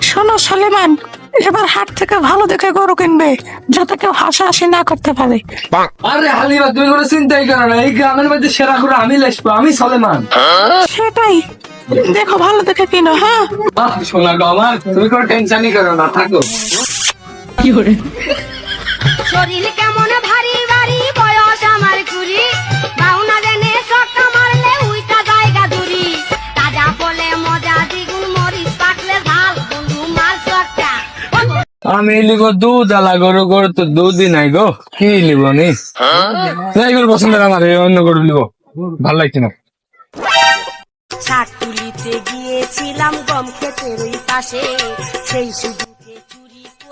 শোনো সলেমান এবার হাট থেকে ভালো দেখে গরু কিনবে যাতে কেউ হাসাহাসি না করতে পারে। আরে হালিমা তুমি কোনো চিন্তাই করো না এই গ্রামের মধ্যে সেরা করে আমি লেসবো আমি সলেমান। সেটাই। দেখো ভালো দেখে কিনো হ্যাঁ? বাহ শোনা গো আমার তুমি কোনো টেনশনই করো না থাকো। শরীর কেমন ভারী আমি লিব দুধ আলা গরু গরু তো দুধই নাই গো। কি লিব নি গরু আমার অন্য গরু লিব। ভালো লাগছে না। শাক তুলিতে গিয়েছিলাম গম ক্ষেতের ওই পাশে সেই সুযোগে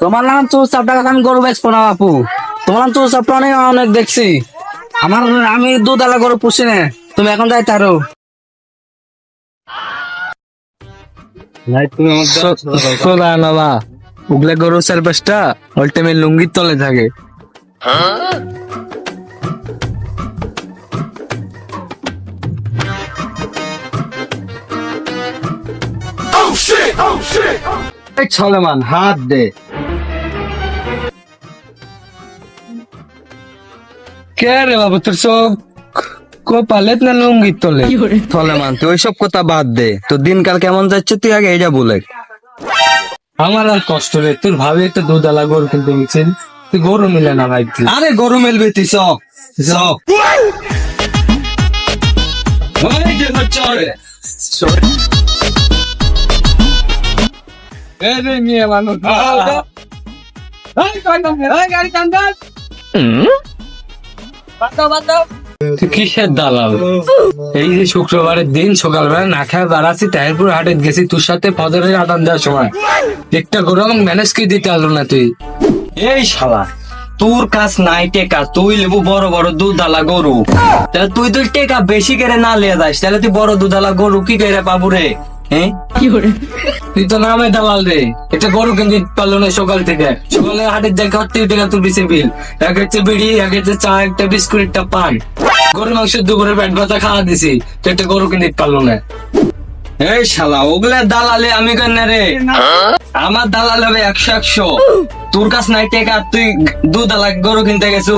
তোমার নাম চোর চাপটা আমি গরু বেচবো না বাপু। তোমার নাম চোর চাপটা অনেক অনেক দেখছি। আমার আমি দুধ আলা গরু পুষি না। তুমি এখন যাই তারো সোদা নবা উগলে গরু চার পাঁচটা অল্টিমেট লুঙ্গির তলে থাকে। ছলেমান হাত দে। কে রে বাবু তোর চোখ কো পালেত না লুঙ্গির তলে? ছলেমান তুই ওইসব কথা বাদ দে। তো দিনকাল কেমন যাচ্ছে তুই আগে এটা বলে। আমার আর কষ্ট রে তোর ভাবি একটা দুধ আলা গরু কিনতে গেছেন তুই গরু মিলে না ভাই আরে গরু মেলবে তুই গাড়ি কান্দাস তুই কিসের দালাল? এই যে শুক্রবারের দিন সকালবেলা না খায় বাড়াচ্ছি তাইরপুর হাটে গেছি তোর সাথে ফদরের আদান দেওয়ার সময়। একটা গরু ম্যানেজ কি দিতে পারল না তুই। এই শালা তোর কাছ নাই টেকা তুই লেবু বড় বড় দুধালা গরু। তাহলে তুই তো টেকা বেশি করে না লিয়ে যাস তাহলে তুই বড় দুধালা গরু কি করে পাবু রে? হ্যাঁ? তুই তো নামে দালাল রে। একটা গরু কিনতে পারল না সকাল থেকে। সকালে হাটের জায়গা হতে টাকা তুলবি সে বিল। এক হচ্ছে বিড়ি এক হচ্ছে চা একটা বিস্কুট একটা পান। গরুর মাংস দুপুরে পেট ভাতা খাওয়া দিছি। তো একটা গরু কিনতে পারল না। এই শালা, ওগুলা দালালে আমি কেন রে? আমার দালাল হবে একশো একশো। তোর কাছ নাই তুই দুধালা গরু কিনতে গেছু।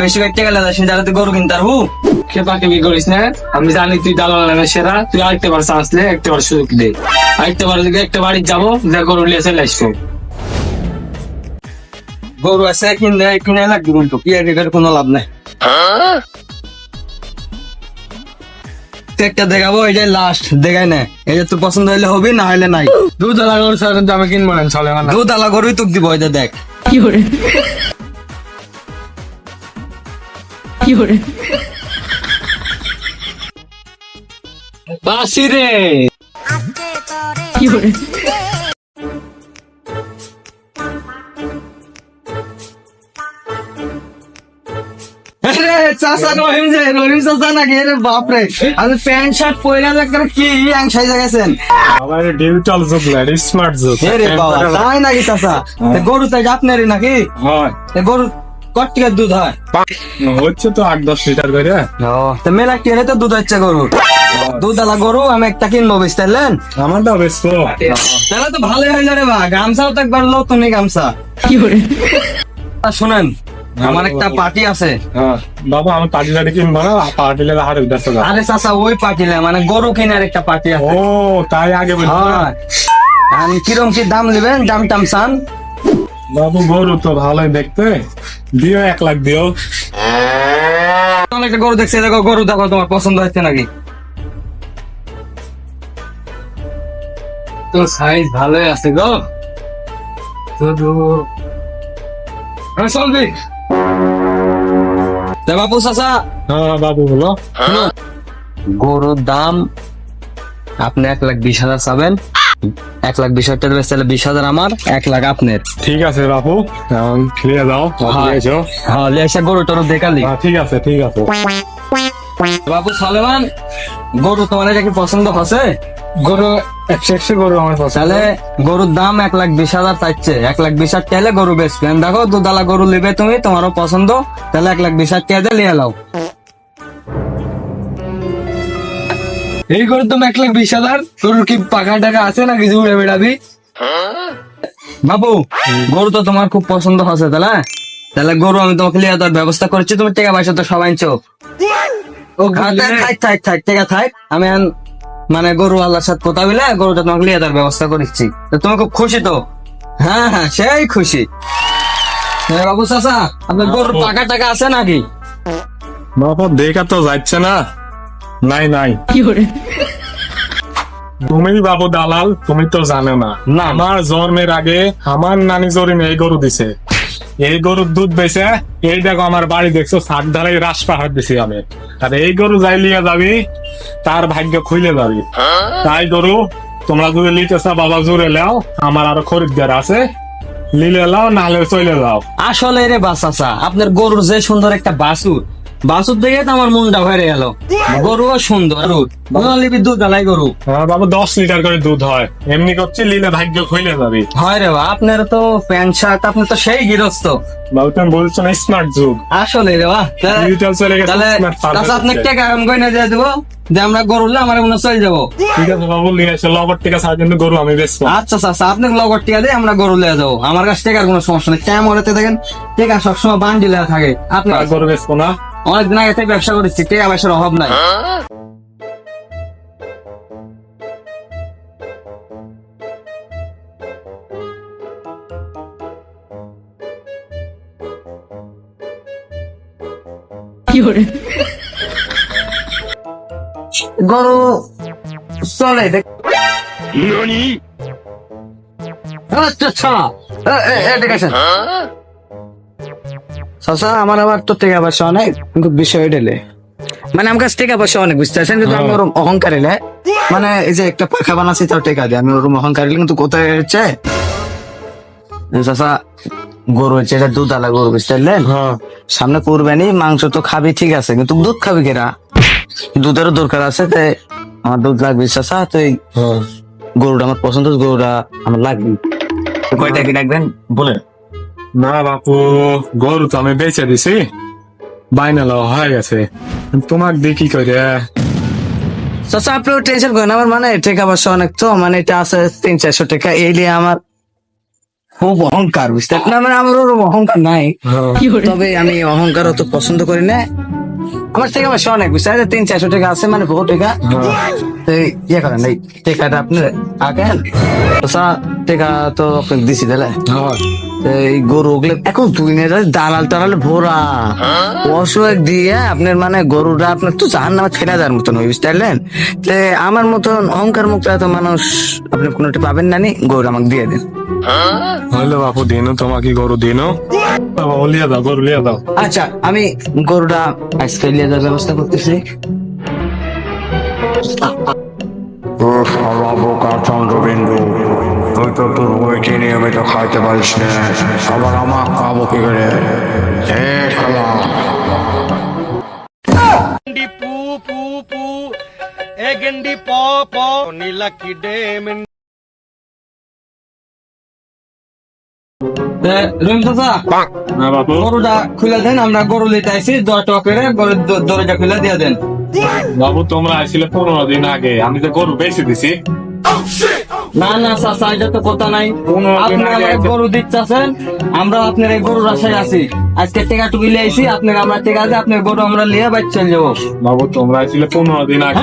বেশি করে লাগাস যারা গরু কিনতে করিস না। আমি জানি তুই দালাল নামে সেরা। তুই আরেকটা বার আসলে একটা বার সুযোগ দে। আরেকটা বার একটা বাড়ি যাব, যা গরু লিয়ে চলে আসব। গরু আছে কিনে কিনে লাগবে কিন্তু কি এর কোনো লাভ নাই। একটা দেখাবো এটাই লাস্ট দেখাই না। এই যে তোর পছন্দ হইলে হবে না হইলে নাই। দুধ আলা গরু কিন্তু আমি কিনবো না চলে না দুধ আলা গরুই তোকে দিব এটা দেখ। বাসি রে। কি তরে চাচা রহিম যে রহিম চাচা নাকি? রে বাপ আমি প্যান্ট শার্ট পরে দেখতে কি গেছেন আমার ডিজিটাল যুগ না স্মার্ট যুগ। এ বাবা তাই নাকি চাচা গরু তাই আপনারই নাকি? হয়। গরু কত টাকার দুধ হয়? হচ্ছে তো আট দশ লিটার করে। তো মেলা কিনে তো দুধ হচ্ছে গরু? আমি একটা কিনবো তো তাহলে তো ভালোই হইল রে বা গামছাও তো একবার নতুনই গামছা। তা শুনেন আমার একটা পার্টি আছে। হ্যাঁ। বাবা আমি পার্টি লাটি কিনবো না পার্টি হারে আরে চাচা ওই পার্টি মানে গরু কেনার একটা পার্টি আছে। ও তাই আগে বলি। হ্যাঁ। আমি কিরম কি দাম নেবেন? দাম টাম চান? বাবু গরু তো ভালোই দেখতে। দিও এক লাখ দিও। একটা গরু দেখছে দেখো গরু দেখো তোমার পছন্দ হচ্ছে নাকি? তো সাইজ ভালোই আছে গো। হ্যাঁ চলবি। বাপু চাচা। হ্যাঁ বাবু বলো। গরুর দাম আপনি এক লাখ বিশ হাজার চাবেন। এক লাখ বিশ হাজার টাকা বিশ হাজার আমার এক লাখ আপনার। ঠিক আছে বাবু এখন খেয়ে যাও হ্যাঁ। এসো। হ্যাঁ গরু টরু দেখালি। হ্যাঁ, ঠিক আছে ঠিক আছে। বাবু সালেমান গরু তোমার এটা কি পছন্দ হচ্ছে? গরু একশো একশো গরু আমার পছন্দ। তাহলে গরুর দাম এক লাখ বিশ হাজার চাইছে এক লাখ বিশ হাজার টাইলে গরু দেখো গরু নেবে তুমি তোমারও পছন্দ। তাহলে এক লাখ বিশ হাজার টাকা দিয়ে লাও এই গরু তো এক লাখ বিশ হাজার। গরুর কি পাখা টাকা আছে না কিছু উড়ে বেড়াবি। বাবু গরু তো তোমার খুব পছন্দ হচ্ছে তাহলে? তাহলে গরু আমি তোমাকে লিয়ে দেওয়ার ব্যবস্থা করছি। তুমি টাকা পয়সা তো সবাই চোখ ও হ্যাঁ, থাক থাক থাক থাক টাকা থাক। আমি মানে গরু আল্লাহর সাথে কথা বলে গরুটা তোমাকে লিয়ে দেওয়ার ব্যবস্থা করেছি তো তুমি খুব খুশি তো? হ্যাঁ হ্যাঁ সেই খুশি। হ্যাঁ, বাবু চাচা আপনার গরুর টাকা টাকা আছে নাকি? বাবা দেখা তো যাচ্ছে না। নাই নাই। তুমি বাবু দালাল তুমি তো জানো না। না। আমার জন্মের আগে আমার নানি জরিন এই গরু দিছে। এই গরুর দুধ বেছে এই দেখো আমার বাড়ি দেখছ, সাত ধারাই রাস পাহাড় দিছি আমি। আর এই গরু যাই লিয়ে যাবি, তার ভাগ্য খুলে যাবি। তাই গরু, তোমরা যদি লিতেছ বাবা জুড়ে লাও, আমার আরও খরিদ্দার আছে। লিলে লাও, নাহলে চলে যাও। আসলে রে বাসা আপনার গরুর যে সুন্দর একটা বাসুর বাসুর দেখে তো আমার মনটা ভরে গেল। গরুও সুন্দর। লিপি দুধ আলাই গরু। হ্যাঁ বাবা দশ লিটার করে দুধ হয়। এমনি করছি লিলে ভাগ্য খুলে যাবি। হয় রে বা আপনার তো প্যান্ট শার্ট আপনার তো সেই গৃহস্থ। বাবু তুমি বলছো না স্মার্ট যুগ। আসলে রে বা ডিজিটাল চলে গেছে তাহলে স্মার্ট তাহলে আপনাকে টাকা আমি গয়না দিয়ে দেবো? যে আমরা গরু আমার মনে চলে যাব। ঠিক আছে বাবু নিয়ে এসে লগর থেকে সারা কিন্তু গরু আমি বেচবো। আচ্ছা আচ্ছা আপনাকে লগর টিকা দিয়ে আমরা গরু লিয়ে যাব। আমার কাছে টাকার কোনো সমস্যা নেই। কেমন দেখেন টাকা সবসময় বান্ডিল থাকে। আপনি গরু বেচবো না। অনেকদিন আগে থেকে ব্যবসা করেছি টাকা পয়সার অভাব নাই। গরু চলে দেখ- চাচা আমার আবার তো টাকা পয়সা অনেক কিন্তু বিষয় ডেলে মানে আমার কাছে টাকা পয়সা অনেক বুঝতে পারছেন? কিন্তু আমি ওরম অহংকার এলে মানে এই যে একটা পাখা বানাচ্ছি তাও টাকা দিয়ে। আমি ওরম অহংকার কিন্তু কোথায় হচ্ছে? চাচা গরু হচ্ছে এটা দুধ আলা গরু বুঝতে পারলেন? হ্যাঁ। সামনে কুরবানি মাংস তো খাবি ঠিক আছে কিন্তু দুধ খাবি কেরা? দুধেরও দরকার আছে তাই আমার দুধ লাগবে চাচা তো এই হ্যাঁ। গরুটা আমার পছন্দ গরুটা আমার লাগবে। কয়টা কি রাখবেন? বলেন। না বাপু গরু তো আমি বেচে দিছি। বাইনা লওয়া হয়ে গেছে। তোমাক কি করে চাচা আপনিও টেনশন করেন আমার মানে টাকা পয়সা অনেক তো মানে এটা আছে তিন চারশো টাকা এই নিয়ে আমার খুব অহংকার বুঝতে না মানে আমার ওরকম অহংকার নাই। তবে আমি অহংকার অত পছন্দ করি না। আমার টাকা পয়সা অনেক বুঝতে পারছেন? তিন চারশো টাকা আছে মানে বহু টাকা। তো ইয়ে করেন এই টাকাটা আপনি আঁকেন। চাচা টাকা তো দিছি তাহলে? তো এই গরু ওগুলো এখন দালাল টালাল ভোরা। অসুখ দিয়ে আপনার মানে গরুটা আপনার তো জাহান নামে ফেলে দেওয়ার মতন হয়ে বুঝতে আমার মতন অহংকার মুক্ত এত মানুষ আপনি কোনোটা পাবেন না নি? গরু আমাকে দিয়ে দিন। হইল বাপু দিনও তোমাকে গরু দিনও বাবা ও দাও গরু লিয়ে দাও। আচ্ছা আমি গরুটা আজকে নিয়ে যাওয়ার ব্যবস্থা করতেছি। বোকা চন্দ্রবিন্দু। তুই তো তোর বইটি নিয়মিত খাইতে পারিস না। আবার আমার খাব কি করে? হে খালা। গেন্ডি প প নীলা কি ডেম গরুটা খুলে দেন আমরা গরু লিতে আইছি দশটা করে দরজা খুলে দিয়ে দেন। বাবু তোমরা আইছিলে পনেরো দিন আগে। আমি তো গরু বেশি দিছি। oh, না না চাচা এটা তো কথা নাই। আপনি আমার গরু দিচ্ছেন আমরা আপনার এই গরুর আশায় আছি। আজকে টেকা টুকি লিয়ে আইসি আপনার আমরা টেকা দিয়ে আপনার গরু আমরা লিয়ে বাইর চলে যাব। বাবু তোমরা আইছিলে পনেরো দিন আগে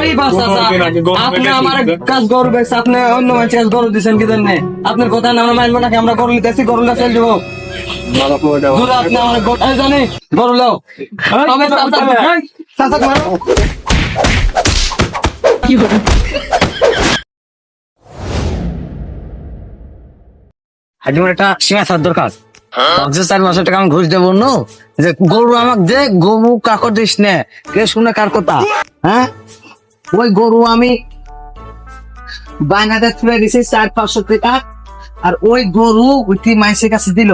আপনি আমার কাজ গরু বেচছে আপনি অন্য মানুষের কাছে গরু দিচ্ছেন কি জন্য? আপনার কথা না আমরা মানবো নাকি আমরা গরু লিতেছি গরু লিয়ে চলে যাব। আপনি আমার জানি গরু লাও তবে চাচা আজ আমার একটা সীমা থার দরকার। পঞ্চাশ চার মাসের টাকা আমি ঘুষ দেবো ন। যে গরু আমাকে দে গরু কাকর দিস নে। কে শুনে কার কথা? হ্যাঁ? ওই গরু আমি বায়নাতে তুলে দিছি চার পাঁচশো টাকা আর ওই গরু উঠি মাইসের কাছে দিল।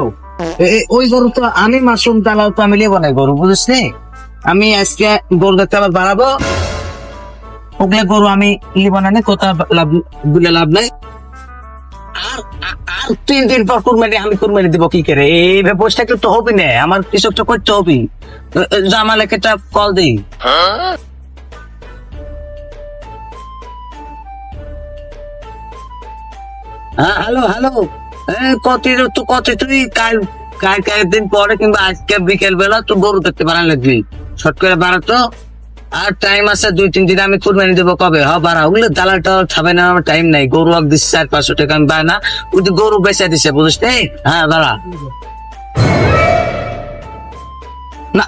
ওই গরু তো আমি মাশরুম দালাল তো আমি নেব না গরু বুঝিস নি? আমি আজকে গরু দেখতে আবার বাড়াবো। ওগুলো গরু আমি নিব না নে, কোথা লাভ দিলে লাভ নাই। আর তিন দিন পর কুরবানি, আমি কুরবানি দিব কি করে? এই ব্যবস্থা তো হবি না, আমার কিছু একটা করতে হবে। জামালেকে একটা কল দিই। হ্যাঁ হ্যালো হ্যালো। কত তো কত, তুই কাল কাল কয়েকদিন পরে কিংবা আজকে বিকেল বেলা তুই গরু দেখতে বাড়ান লাগবি শর্ট করে বাড়াতো আর টাইম আছে দুই তিন দিন আমি কুরবানি দেবো কবে? হ বাড়া। ওগুলো দালাল টালাল খাবে না আমার টাইম নাই। গরু আগ দিচ্ছে চার পাঁচশো টাকা আমি পাই না। ওই তো গরু বেচে দিছে বুঝিস? হ্যাঁ বাড়া। না।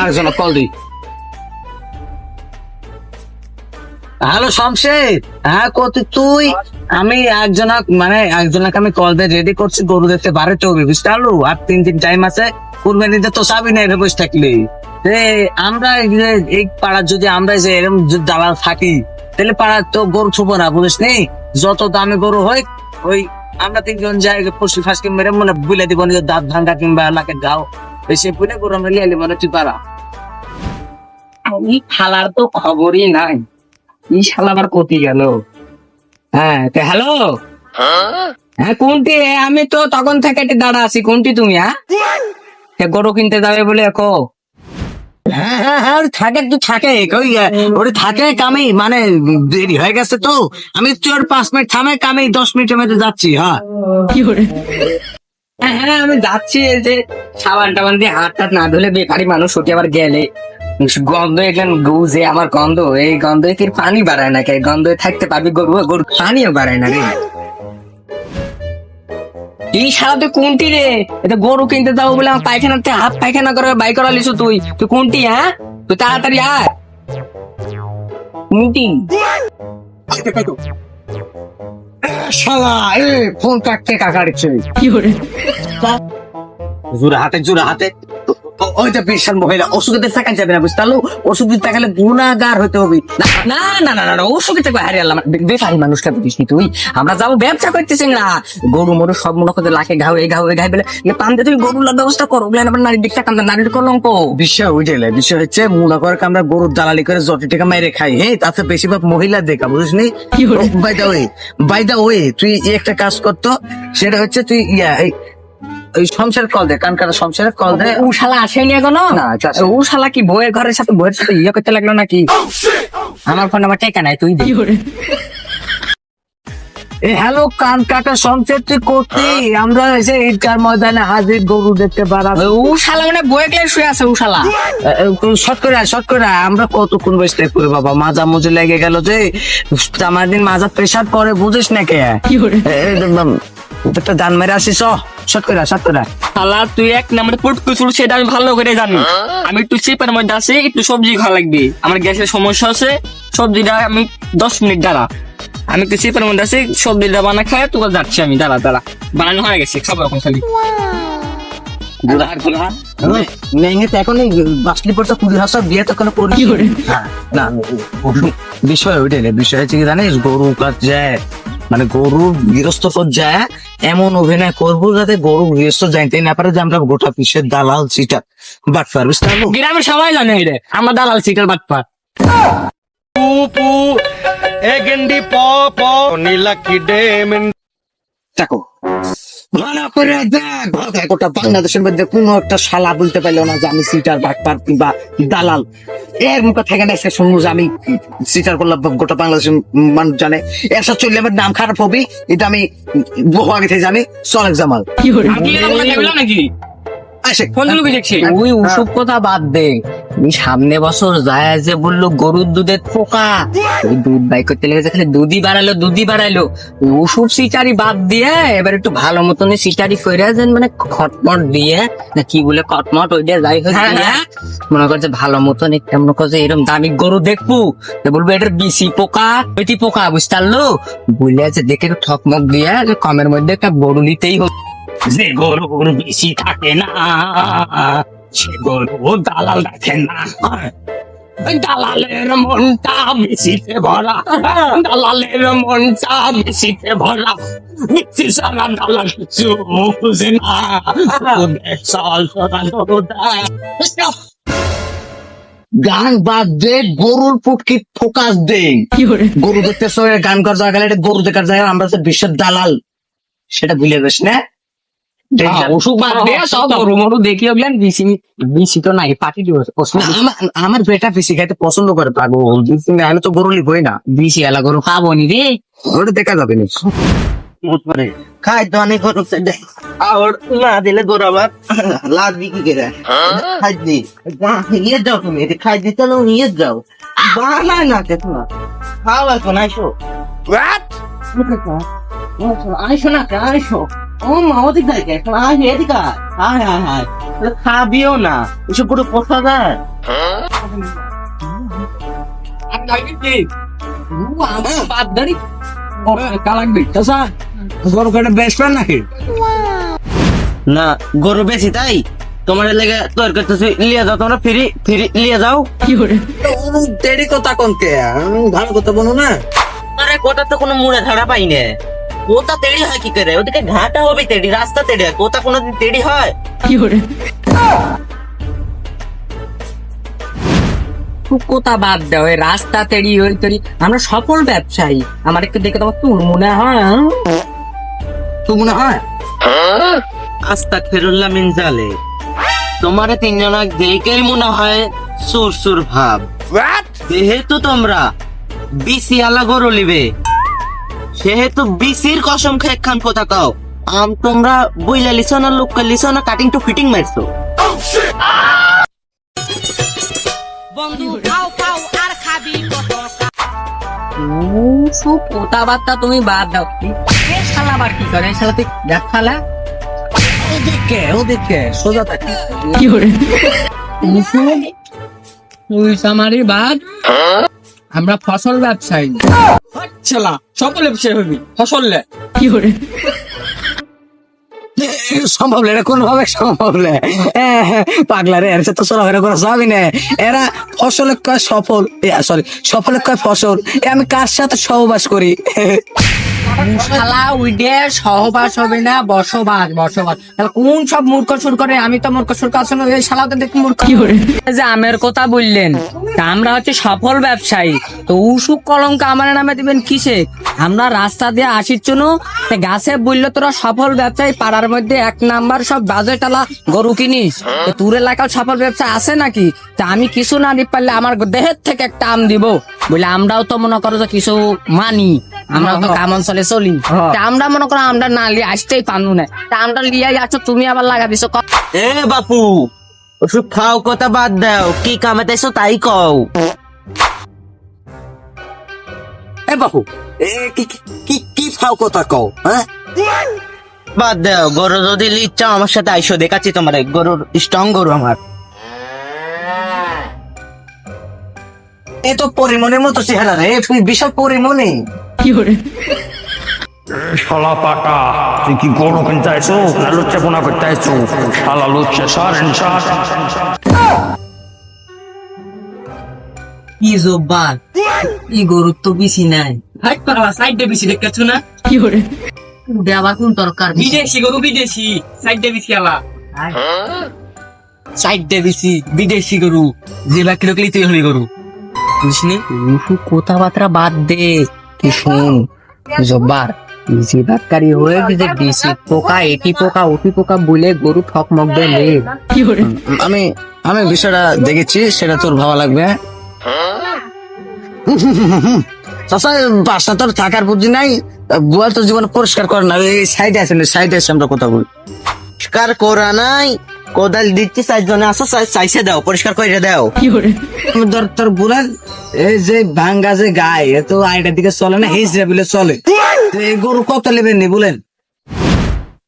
আরেকজন কল দিই। হ্যালো শমশের। হ্যাঁ কত তুই? আমি একজনক মানে একজনকে আমি কল দিয়ে রেডি করছি গরু দেখতে বারে তো হবে বুঝতে পারল? আর তিন দিন টাইম আছে কুরবানিতে তো চাবি নাই রে বসে থাকলি। আমরা এই পাড়ার যদি আমরা যে এরকম দালাল থাকি তাহলে পাড়ার তো গরু ছুবো না বুঝিস নি? যত দামে গরু হয় ওই আমরা তিনজন যাই পশু ফাঁসকে মেরে মনে বুলে দিব নিজের দাঁত ভাঙ্গা কিংবা এলাকে গাও। এসে বুলে গরু আমরা লিয়ে মনে তুই পারা আমি খালার তো খবরই নাই। এই শালা আবার কতি গেল? হ্যাঁ তে হ্যালো? হ্যাঁ কোনটি আমি তো তখন থেকে একটু দাঁড়া আছি। কোনটি তুমি হ্যাঁ? গরু কিনতে যাবে বলে একো হ্যাঁ হ্যাঁ হ্যাঁ থাকে একটু থাকে ওই ওটা থাকে কামে মানে দেরি হয়ে গেছে তো। আমি তোর পাঁচ মিনিট থামে কামে দশ মিনিটের মধ্যে যাচ্ছি হ্যাঁ। হ্যাঁ হ্যাঁ আমি যাচ্ছি এই যে সাবান টাবান দিয়ে হাত টাত না ধুলে বেকারি মানুষ উঠে আবার গেলে। গন্ধ এখান গুজে আমার গন্ধ এই গন্ধ কি পানি বাড়ায় না কে গন্ধ থাকতে পারবি গরু গরু পানিও বাড়ায় না রে। এই সারা তুই কোনটি রে? এটা গরু কিনতে যাব বলে আমার পায়খানাতে হাত পায়খানা করে বাই করা লিছু তুই। তুই কোনটি হ্যাঁ? তুই তাড়াতাড়ি আয়। মিটিং। শালা এ ফোন কাটতে কাকাড়ছে জোরে হাতে জোরে হাতে। ওই মহিলা টাকা যাবে না বুঝতে গুণাগার হতে হবে। না না না না না ওর সঙ্গে থেকে হারিয়ে আল্লাহ বেকারি মানুষকে দিস নি তুই। আমরা যাব ব্যবসা করতেছি না গরু মরু সব মনে করতে লাখে ঘাও এই ঘাও এই ঘাই বলে তুমি গরুর ব্যবস্থা করো ওগুলো আমার দিকটা নারীর কলঙ্ক। বিষয় বিষয় হচ্ছে মনে করে আমরা গরুর দালালি করে যত টাকা মেরে খাই? হ্যাঁ তাতে বেশিরভাগ মহিলা দেখা বুঝিস নি? By the way by the way তুই একটা কাজ করতো সেটা হচ্ছে তুই ইয়া ওই সংসার কল দে কান কাটা সংসারের কল দে ও শালা আসেনি এখনও? না, আচ্ছা, আচ্ছা। ও শালা কি বইয়ের ঘরের সাথে বইয়ের সাথে ইয়ে করতে লাগল নাকি? আমার ফোন আমার টেকা নাই তুই দে। এ হ্যালো কান কাটা সংসার তুই করতে আমরা এসে ঈদগার ময়দানে হাজির গরু দেখতে পারা ও শালা মানে বইয়ে গেলে শুয়ে আছে ও শালা। শর্ট করে আয়, শর্ট করে আয়। আমরা কতক্ষণ বসতে করে বাবা? মাজা মুজে লেগে গেল যে আমার দিন মাজা প্রেশার পরে বুঝিস না কে? একটা দান মেরে আসিস করে করে শালা তুই এক নাম্বার সেটা আমি ভালো করে জানি। আমি একটু চিপের মধ্যে আছি একটু সবজি খাওয়া লাগবে। আমার গ্যাসের সমস্যা আছে সবজিটা আমি দশ মিনিট দাঁড়া। আমি একটু চিপের মধ্যে আছি সবজিটা বানা খাই তোকে যাচ্ছি আমি দাঁড়া দাঁড়া। বানানো হয়ে গেছে খাব এখন খালি। গুড়াহাট গুড়াহাট নেঙ্গে তো এখন বাসলি পড়তে কুড়ি হাজার বিয়ে তো কোনো করি? হ্যাঁ, না বিষয় ওইটাই বিষয় হচ্ছে কি জানিস গরু কাজ যায় মানে গরুর গৃহস্থ পর্যায়ে যায় এমন অভিনয় করব যাতে গরু গৃহস্থ জানতে না পারে যে আমরা গোটা পিসের দালাল চিটার বাট পার বুঝতে পারব গ্রামের সবাই জানে এটা আমার দালাল চিটার বাটপার পু পু এ প প নীলা কিডে দেখো ভালো করে দেখ। গোটা বাংলাদেশের মধ্যে কোনো একটা শালা বলতে পারল না যে আমি সিটার বাটপার কিংবা দালাল। এর মুখে থেকে না সে শুনব যে আমি সিটার করলাম গোটা বাংলাদেশের মানুষ জানে। এসব চললে আমার নাম খারাপ হবে এটা আমি বহু আগে থেকে জানি। সলেক জামাল নাকি? ওই ওসব কথা বাদ দে। সামনে বছর যায় যে বলল গরুর দুধের পোকা ওই দুধ বাই করতে লেগে খালি দুধই বাড়ালো দুধই বাড়াইলো ওসব সিটারি বাদ দিয়ে এবার একটু ভালো মতন সিটারি করে যেন মানে খটমট দিয়ে না কি বলে খটমট ওই দিয়ে যাই হোক মনে করছে ভালো মতন একটা মনে করছে এরকম দামি গরু দেখব। বলব এটা বিসি পোকা ওইটি পোকা বুঝতে পারল? বলে আছে দেখে একটু ঠকমক দিয়ে কমের মধ্যে একটা গরু নিতেই হবে যে গরুর বেশি থাকে না সে গরু দালাল দেখে না। দালালের মনটা বেশিতে ভরা দালালের মনটা বেশিতে ভরা। মিথ্যে সারা দালাল কিছু বুঝে না চল গান বাদ দে গরুর পুটকি ফোকাস দে। গরু দেখতে গান করার জায়গা গরু দেখার জায়গা আমরা বিশ্বের দালাল সেটা ভুলে যাস না। আমার আমার বেটা পিসি খাইতে পছন্দ করে পাগল। আমি তো গরু লিখবই না। বিসি এলা গরু খাব নি রে। ওটা দেখা যাবে না। খাই তো অনেক গরু আর না দিলে গরু আবার লাদ বিক্রি করে। খাই দি। নিয়ে যাও তুমি খাই দিতে না নিয়ে যাও। বানায় না কে তোমার খাও এখন আইসো। আইসো না কে আইসো ও মা ওদিক থেকে এখন আয় এদিকে আয়। আয় আয় আয়। খাবিও না এসব কেটে বেচবেন নাকি? না গরু বেশি তাই। তোমার লেগে তোর করতেছি লিয়ে যাও তোমরা ফ্রি ফ্রি লিয়ে যাও। কি করে? দেরি কথা কোনকে ভালো কথা বলো না। আরে কোটা তো কোনো মুড়ে ধারা পাই না। কোথা তেড়ি হয় কি করে? ওদিকে ঘাটা হবে তেড়ি রাস্তা তেড়ি হয়। কোথা কোনোদিন তেড়ি হয়? কোথা বাদ দাও? এই রাস্তা তেড়ি ওই তৈরি আমরা সফল ব্যবসায়ী। আমার একটু দেখে তোমার তোর মনে হয়? তোর মনে হয়? আস্তাক ফেরুল্লাহ মিনজালে তোমারে তিনজন দেখেই মনে হয় সুর সুর ভাব যেহেতু তোমরা বিসি আলা গরু লিবে সেহেতু বিসির কসম খেয়ে খান কথা কাও আম তোমরা বইলা লিছো না লোক লিছো না কাটিং টু ফিটিং মারছো। বন্ধু খাও খাও আর খাবি কত সব কথাবার্তা তুমি বাদ দাও। এ শালা আবার কি করে? শালা তুই দেখ শালা। ওদিকে ওদিকে সোজা থাকে। তুই সামারি বাদ। আমরা ফসল ব্যবসায়ী। ছেলা সকল ব্যবসায়ী হবি ফসল সম্ভব না কোন ভাবে সম্ভব না পাগলা রে এর সাথে চলাফেরা করা যাবি না। এরা ফসলে কয় সফল সরি সফলে কয় ফসল আমি কার সাথে সহবাস করি? শালা উইডে সহবাস হবে না বসবাস বসবাস। তাহলে কোন সব মূর্খ সুর করে? আমি তো মূর্খ সুর এই শালা তো দেখি মূর্খ। কি যে আমের কথা বললেন আমরা হচ্ছে সফল ব্যবসায়ী। তো উসুক কলঙ্ক আমার নামে দিবেন কিসে? আমরা রাস্তা দিয়ে আসির জন্য গাছে বলল তোরা সফল ব্যবসায়ী পাড়ার মধ্যে এক নাম্বার সব বাজেটালা গরু কিনিস। তো তোর এলাকায় সফল ব্যবসা আছে নাকি? তা আমি কিছু না দিতে পারলে আমার দেহের থেকে একটা আম দিব। বলে আমরাও তো মনে করো যে কিছু মানি আমরা তো কাম অঞ্চলে চলি। আমরা মনে করো আমরা না লিয়ে আসতেই পারব না। তা আমরা লিয়ে তুমি আবার লাগা দিছো এ বাপু ওসব খাও কথা বাদ দাও কি কামাতেছো তাই কও। এ বাপু এ কি কি- কি কি কথা কও হ্যাঁ? বাদ দাও গরু যদি লিচ্ছা আমার সাথে আইসো দেখাচ্ছি তোমার গরুর স্ট্রং গরু আমার। এ তো পরিমণের মতো চেহারা রে তুমি বিশাল পরিমণি। শালা পাকা তুই কি গরু কিনতে আইছো না লুচ্চা পোনা করতে আইছো শালা লুচ্চা সার সার। কি জোব্বার ই গরুর তো বেশি নাই। হাইট সাইডে বেশি দেখতেছো না? কি করে? আবার কোন তরকার বিদেশি গরু বিদেশি। সাইডে বেশি আলা। সাইডে বেশি বিদেশি গরু। যে বাকি লোকলি তুই হলি গরু। বুঝলি কথাবার্তা বাদ দে। কি শোন জব্বার যে বাক্কারি হয়ে যে বেশি পোকা এটি পোকা ওটি পোকা বলে গরু ঠকমক দেয় আমি আমি বিষয়টা দেখেছি সেটা তোর ভালো লাগবে। বাসা তোর থাকার বুদ্ধি নাই গোয়াল তোর জীবন পরিষ্কার করে না এই সাইডে আছে না সাইডে আছে আমরা কথা বলি। পরিষ্কার করা নাই কোদাল দিচ্ছি চারজনে আসো চাই- চাইছে দাও পরিষ্কার করে দাও। তোর তোর বুড়াল এই যে ভাঙ্গা যে গায়ে তো আইটার দিকে চলে না হিজড়া বলে চলে। এই গরু কত নেবেন নি বলেন?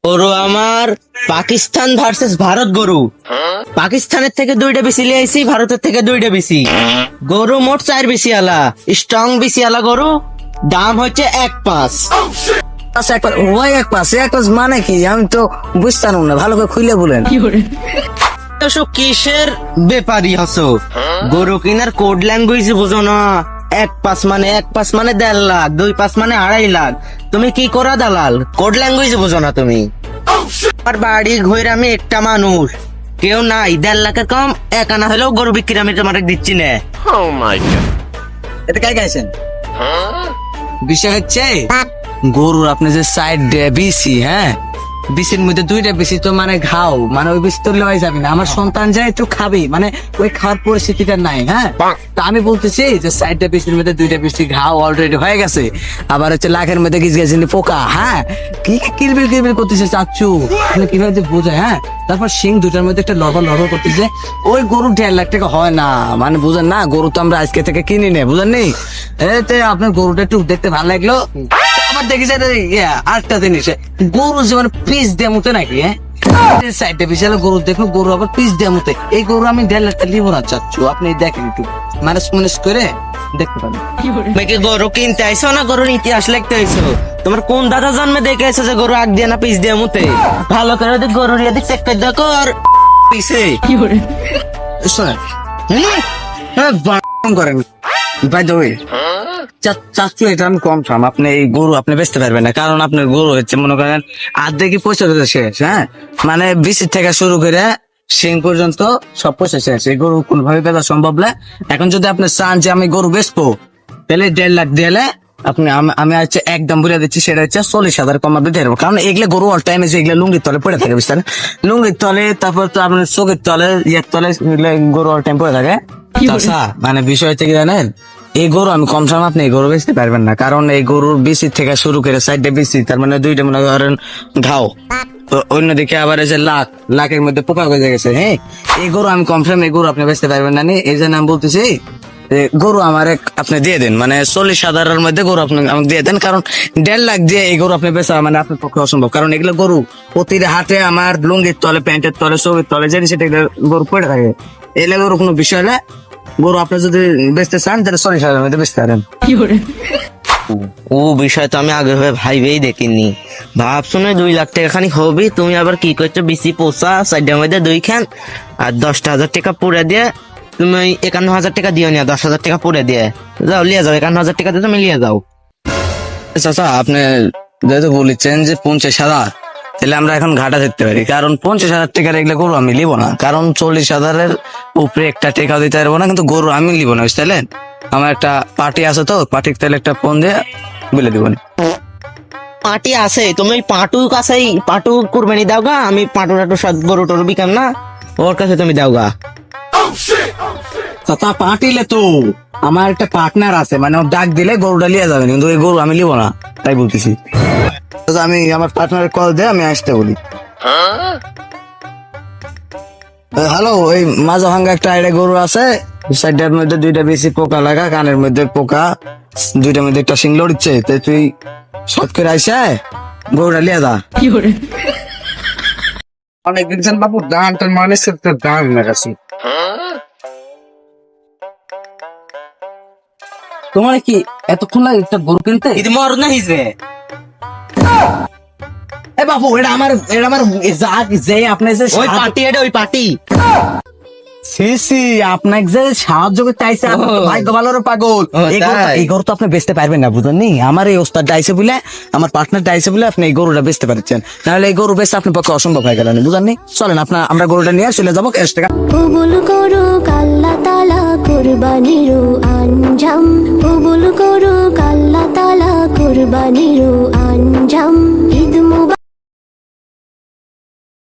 গরু আমার পাকিস্তান ভার্সেস ভারত গরু। পাকিস্তানের থেকে দুইটা বেশি লিয়ে আইছি ভারতের থেকে দুইটা বেশি। গরু মোট চার বেশি আলা। স্ট্রং বেশি আলা গরু। দাম হচ্ছে এক পাঁচ। আচ্ছা এক এক মানে কি? আমি তো বুঝতাম না। ভালো করে খুলে বলেন। তো কিসের ব্যাপারী হসো? গরু কিনার কোড ল্যাঙ্গুয়েজ বোঝো না। এক পাঁচ মানে এক পাঁচ মানে দেড় লাখ দুই পাঁচ মানে আড়াই লাখ। তুমি কি করা দালাল? কোড ল্যাঙ্গুয়েজ বোঝো না তুমি। আমার বাড়ি ঘুরে আমি একটা মানুষ। কেউ নাই দেড় লাখের কম এক আনা হলেও গরু বিক্রি আমি তোমার দিচ্ছি না। এতে কাই গাইছেন বিষয় হচ্ছে গরুর আপনি যে সাইড বিসি হ্যাঁ? বিসির মধ্যে দুইটা বেশি তো মানে ঘাও মানে ওই বেশি তো লওয়াই যাবে না। আমার সন্তান যায় একটু খাবে মানে ওই খাওয়ার পরিস্থিতিটা নাই হ্যাঁ? তা আমি বলতেছি যে সাইডটা বেশির মধ্যে দুইটা বেশি ঘাও অলরেডি হয়ে গেছে। আবার হচ্ছে লাখের মধ্যে গিজ গেছে পোকা হ্যাঁ? কি কিলবিল কিলবিল করতেছে চাচ্ছু মানে কীভাবে যে বোঝায় হ্যাঁ? তারপর সিং দুটার মধ্যে একটা লড়বা লড়বা করতেছে। ওই গরু দেড় লাখ টাকা হয় না মানে বুঝেন না গরু তো আমরা আজকে থেকে কিনি নে বুঝেন নি এতে আপনার গরুটা একটু দেখতে ভালো লাগল। আবার দেখি যে আরেকটা জিনিস গরু যেমন পিস দিয়ে মতো নাকি হ্যাঁ সাইডে বিশাল গরু দেখল গরু আবার পিস দিয়ে মতো। এই গরু আমি দেড় লাখ টাকা না চাচ্ছু আপনি দেখেন একটু মানুষ মানুষ করে দেখতে পারেন তুমি গরু কিনতে আইছো না গরুর ইতিহাস লিখতে আইছো তোমার কোন দাদা জন্মে দেখে এসো যে গরু আগ দিয়ে না পিস দিয়ে মুতে? ভালো করে ওদের গরুর ইয়াদি চেক করে দেখো আর পিছে শোনেন হুম? হ্যাঁ, করেন। বাই দ্য এটা আমি কম আপনি এই গরু আপনি বেচতে পারবেন না, কারণ আপনার গরু হচ্ছে, মনে করেন আর্ধেক কি পয়সা দিতে শেষ হ্যাঁ? মানে বিসির থেকে শুরু করে সিং পর্যন্ত সব পয়সা শেষ, এই গরু কোনভাবে বেচা সম্ভব না। এখন যদি আপনি চান যে আমি গরু বেচবো, তাহলে দেড় লাখ দিলে আপনি আমি- হচ্ছে একদম বলে দিচ্ছি, সেটা হচ্ছে চল্লিশ হাজার কমাতে দিয়ে দেবো। কারণ এগুলো গরু অল টাইম এসে এগুলো লুঙ্গির তলে পড়ে থাকে বুঝতে? লুঙ্গির তলে, তারপর তো আপনার চোখের তলে, ইয়ের তলে গরু অল টাইম পড়ে থাকে। চাচা, মানে বিষয় হচ্ছে জানেন? এই গরু আমি কম সময় আপনি গরু বেচতে পারবেন না কারণ এই গরুর বিসি থেকে শুরু করে সাইডে বিসি তার মানে দুইটা মনে করেন ঘাও অন্যদিকে আবার এই যে লাখ লাখের মধ্যে পোকা হয়ে গেছে হ্যাঁ? এই গরু আমি কম সময় এই গরু আপনি বেচতে পারবেন না এই জন্য আমি বলতেছি গরু আমার এক আপনি দিয়ে দেন মানে চল্লিশ হাজারের মধ্যে গরু আপনি আমাকে দিয়ে দেন কারণ দেড় লাখ দিয়ে এই গরু আপনি বেচা মানে আপনার পক্ষে অসম্ভব কারণ এগুলো গরু প্রতিটা হাতে আমার লুঙ্গির তলে প্যান্টের তলে চোখের তলে যে সেটা এগুলো গরু পড়ে থাকে এলে গরু কোনো বিষয় না। গরু আপনি যদি বেচতে চান তাহলে চল্লিশ হাজারের মধ্যে বেচতে পারেন। ও বিষয় তো আমি আগে ভাইবেই দেখিনি। ভাব শুনে দুই লাখ টাকা খানি হবে তুমি আবার কি করছ? বেশি পোষা সাইডের মধ্যে দুই খান আর দশটা হাজার টাকা পুরে দিয়ে তুমি একান্ন হাজার টাকা দিও না দশ হাজার টাকা পুরে দিয়ে। যাও লিয়ে যাও একান্ন হাজার টাকা দিয়ে তুমি লিয়ে যাও। চাচা আপনি যেহেতু বলেছেন যে পঞ্চাশ হাজার তাহলে আমরা এখন ঘাটা ধরতে পারি। কারণ পঞ্চাশ হাজার টাকার এগুলো গরু আমি নিব না। কারণ চল্লিশ হাজারের উপরে একটা টেকা দিতে পারব না কিন্তু গরু আমি নিব না বুঝতে আমার একটা পার্টি আছে তো পার্টির তাহলে একটা ফোন দিয়ে বলে দিব। না পাটি আছে তুমি পাটু কাছেই পাটু করবে কুরবানি দাও গা আমি পাটু টাটু সব গরু টরু বিকাম না ওর কাছে তুমি দাও গা। চাচা পার্টিলে তো আমার একটা পার্টনার আছে মানে ও ডাক দিলে গরুটা নিয়ে যাবেন কিন্তু ওই গরু আমি নিব না তাই বলতেছি। আমি আমার পার্টনারের কল দিয়ে আমি আসতে বলি। হ্যালো ওই মাঝা ভাঙ্গা একটা আইডা গরু আছে সাইডের মধ্যে দুইটা বেশি পোকা লাগা কানের মধ্যে পোকা দুইটার মধ্যে একটা সিং লড়ছে তো তুই শট করে আইসা গরুটা লিয়ে যা। অনেক দিন বাবু দান তোর মানে তো দান মেরেছি তোমার কি এতক্ষণ লাগে একটা গরু কিনতে? মর না হিজবে এ বাবু এটা আমার এটা আমার যা যে আপনি যে ওই পার্টি এটা ওই পার্টি। সি সি আপনাকে যে সাহায্য করতে আইসে আপনার তো ও। ভাগ্য ভালোর পাগল। এই গরুটা- তাই? এই গরু তো আপনি বেচতে পারবেন না বুঝলেন আমার এই ওস্তাদ ডাইছে বলে আমার পার্টনার ডাইছে বলে আপনি এই গরুটা বেচতে পারছেন। নাহলে এই গরু বেচতে আপনার পক্ষে অসম্ভব হয়ে বুঝলেন চলেন আপনার আমরা গরুটা নিয়ে চলে যাব ক্যাশ টাকা কবুল করো আল্লাহ তালা কুরবানির আঞ্জাম। কবুল করো আল্লাহ তালা কুরবানির আঞ্জাম।